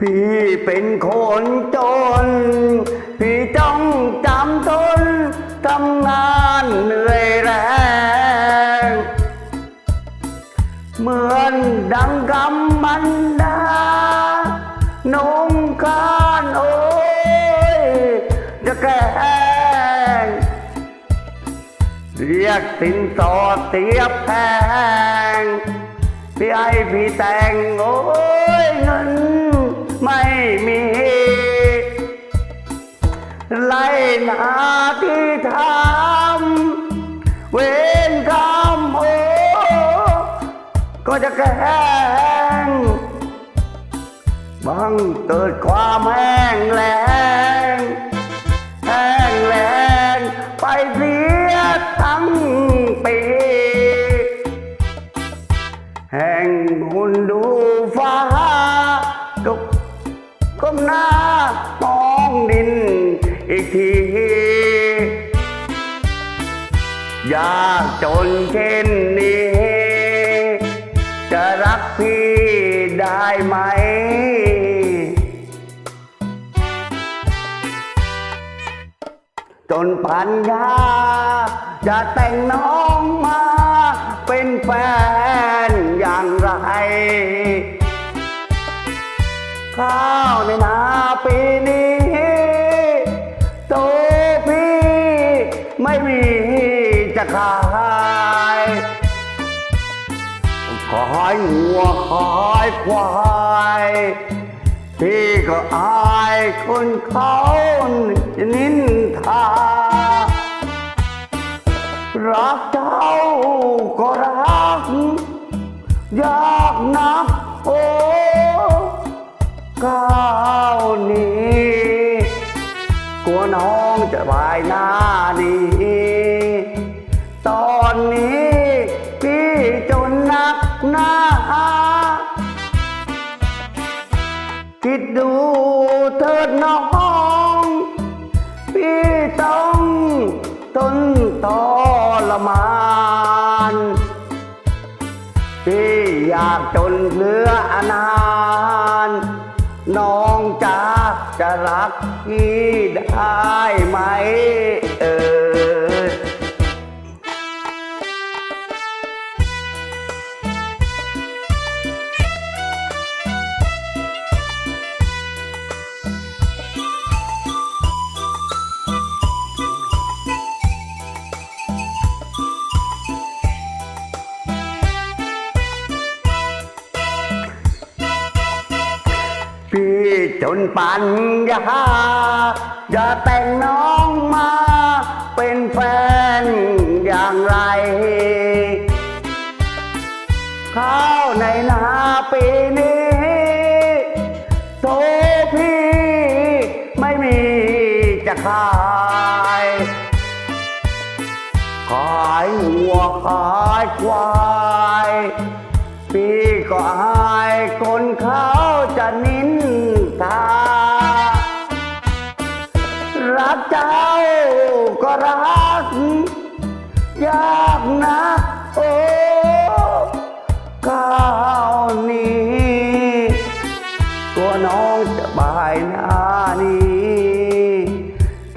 พี่เป็นคนจน พี่ต้องจำทนทำงานเหนื่อยแรง เหมือนดังกำมันดา นงคานโอ้ย จะแกงเรียกสินสอดเสียบแพง พี่ไอพี่แต่งโอ้ยเงิน ไม่มีไล่นาที่ทำเวรกรรมโอก็จะแกล้งบังเกิดความแห้งแล้งแห้งแล้งไปเสียทั้งปีแห่งบุญดูฟ้า ก้มหน้ามองดินอีกที ยากจนเช่นนี้ จะรักพี่ได้ไหม จนปัญญาจะแต่งน้องมา เป็นแฟนอย่างไร ข้าวในนาปีนี้โตพี่ไม่มีจะขาย ขายงัวขายควายพี่ก็อายคนเขานินทา รักเจ้าก็รัก ยากนักโอ้ ก้าวนี้ กลัวน้องจะวายหน้านี้ตอนนี้พี่จนนักหน้า คิดดูเถิดน้อง พี่ต้องทนทรมานพี่อยากจนเหลืออนา น้องจ๋าจะรักพี่ได้ จนปัญญาอย่าแต่งน้องมาเป็นแฟนอย่างไร ข้าวในนาปีนี้โซพี่ไม่มีจะขาย ขายวัวขายควายพี่ก็อายคนเขาจะนิน ทารักเจ้าก็รัก ยากนะโอ้ข้าวนี้ ตัวน้องจะบายหน้านี้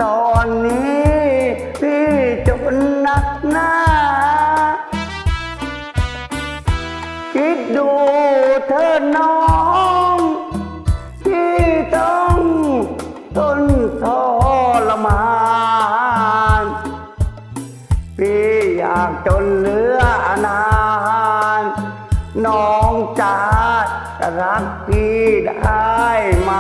ตอนนี้พี่จนหนักหน้า คิดดูเธอน้อง พี่อยากจนเหลืออนานน้องจ๋ารักพี่ได้ไหม